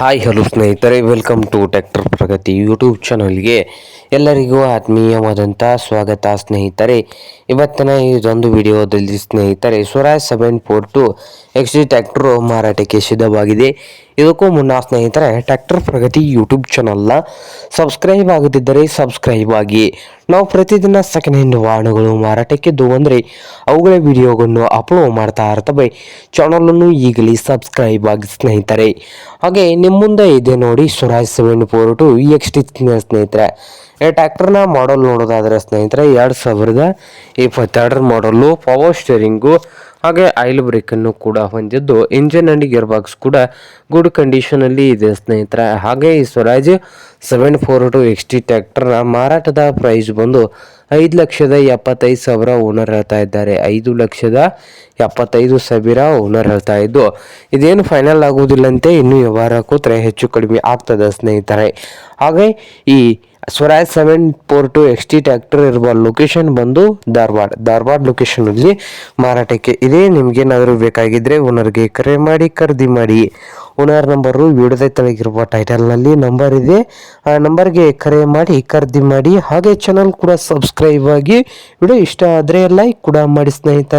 Hi hello ಸ್ನೇಹಿತರೆ welcome to tractor Pragati YouTube ಚಾನಲ್ಗೆ ಎಲ್ಲರಿಗೂ ಆತ್ಮೀಯವಾದಂಥ ಸ್ವಾಗತ ಸ್ನೇಹಿತರೆ. ಇವತ್ತಿನ ಇದೊಂದು ವಿಡಿಯೋದಲ್ಲಿ ಸ್ನೇಹಿತರೆ Swaraj seven four two X D tractor ಮಾರಾಟಕ್ಕೆ ಸಿದ್ಧವಾಗಿದೆ. ಇದಕ್ಕೂ ಮುನ್ನ ಸ್ನೇಹಿತರೆ ಟ್ಯಾಕ್ಟರ್ ಪ್ರಗತಿ ಯೂಟ್ಯೂಬ್ ಚಾನಲ್ನ ಸಬ್ಸ್ಕ್ರೈಬ್ ಆಗದಿದ್ದರೆ ಸಬ್ಸ್ಕ್ರೈಬ್ ಆಗಿ. ನಾವು ಪ್ರತಿದಿನ ಸೆಕೆಂಡ್ ಹ್ಯಾಂಡ್ ವಾಹನಗಳು ಮಾರಾಟಕ್ಕಿದ್ದು ಅಂದರೆ ಅವುಗಳ ವಿಡಿಯೋಗಳನ್ನು ಅಪ್ಲೋಡ್ ಮಾಡ್ತಾ ಇರ್ತವೆ. ಚಾನಲನ್ನು ಈಗಲೇ ಸಬ್ಸ್ಕ್ರೈಬ್ ಆಗಿ ಸ್ನೇಹಿತರೆ. ಹಾಗೆ ಮುಂದೆ ಇದೆ ನೋಡಿ Swaraj seven four two E X T ಸ್ನೇಹಿತರೆ. ಈ ಟ್ಯಾಕ್ಟರ್ನ ಮಾಡಲ್ ನೋಡೋದಾದ್ರೆ ಸ್ನೇಹಿತರೆ, ಎರಡು ಸಾವಿರದ ಇಪ್ಪತ್ತೆರಡರ ಮಾಡಲ್ಲು ಪವರ್ ಸ್ಟೇರಿಂಗು ಹಾಗೆ ಆಯಿಲ್ ಬ್ರೇಕನ್ನು ಕೂಡ ಹೊಂದಿದ್ದು, ಇಂಜಿನ್ ಅಂಡ್ ಗಿಯರ್ ಬಾಕ್ಸ್ ಕೂಡ ಗುಡ್ ಕಂಡೀಷನ್ ಅಲ್ಲಿ ಇದೆ ಸ್ನೇಹಿತರೆ. ಹಾಗೆ ಈ Swaraj seven four two X T ಟ್ರ್ಯಾಕ್ಟರ್ನ ಮಾರಾಟದ ಪ್ರೈಸ್ ಬಂದು ಐದು ಲಕ್ಷದ ಎಪ್ಪತ್ತೈದು ಸಾವಿರ ಓನರ್ ಹೇಳ್ತಾ ಇದ್ದಾರೆ. ಐದು ಲಕ್ಷದ ಎಪ್ಪತ್ತೈದು ಸಾವಿರ ಓನರ್ ಹೇಳ್ತಾ ಇದ್ದು, ಇದೇನು ಫೈನಲ್ ಆಗುವುದಿಲ್ಲಂತೆ, ಇನ್ನೂ ವ್ಯವಹಾರ ಕೂತ್ರೆ ಹೆಚ್ಚು ಕಡಿಮೆ ಆಗ್ತದೆ ಸ್ನೇಹಿತರೆ. ಹಾಗೆ ಈ Swaraj seven four two X T tractor ಇರುವ ಲೊಕೇಶನ್ ಬಂದು ಧಾರವಾಡ. ಧಾರವಾಡ ಲೊಕೇಶನಲ್ಲಿ ಮಾರಾಟಕ್ಕೆ ಇದೆ. ನಿಮ್ಗೇನಾದರೂ ಬೇಕಾಗಿದ್ದರೆ ಓನರ್ಗೆ ಕರೆ ಮಾಡಿ, ಖರೀದಿ ಮಾಡಿ. ಓನರ್ ನಂಬರು ವಿಡಿಯೋದ ತೆಳಗಿರುವ ಟೈಟಲ್ನಲ್ಲಿ ನಂಬರ್ ಇದೆ. ಆ ನಂಬರ್ಗೆ ಕರೆ ಮಾಡಿ, ಖರೀದಿ ಮಾಡಿ. ಹಾಗೆ ಚಾನಲ್ ಕೂಡ ಸಬ್ಸ್ಕ್ರೈಬ್ ಆಗಿ. ವಿಡಿಯೋ ಇಷ್ಟ ಆದರೆ ಲೈಕ್ ಕೂಡ ಮಾಡಿ ಸ್ನೇಹಿತರೆ.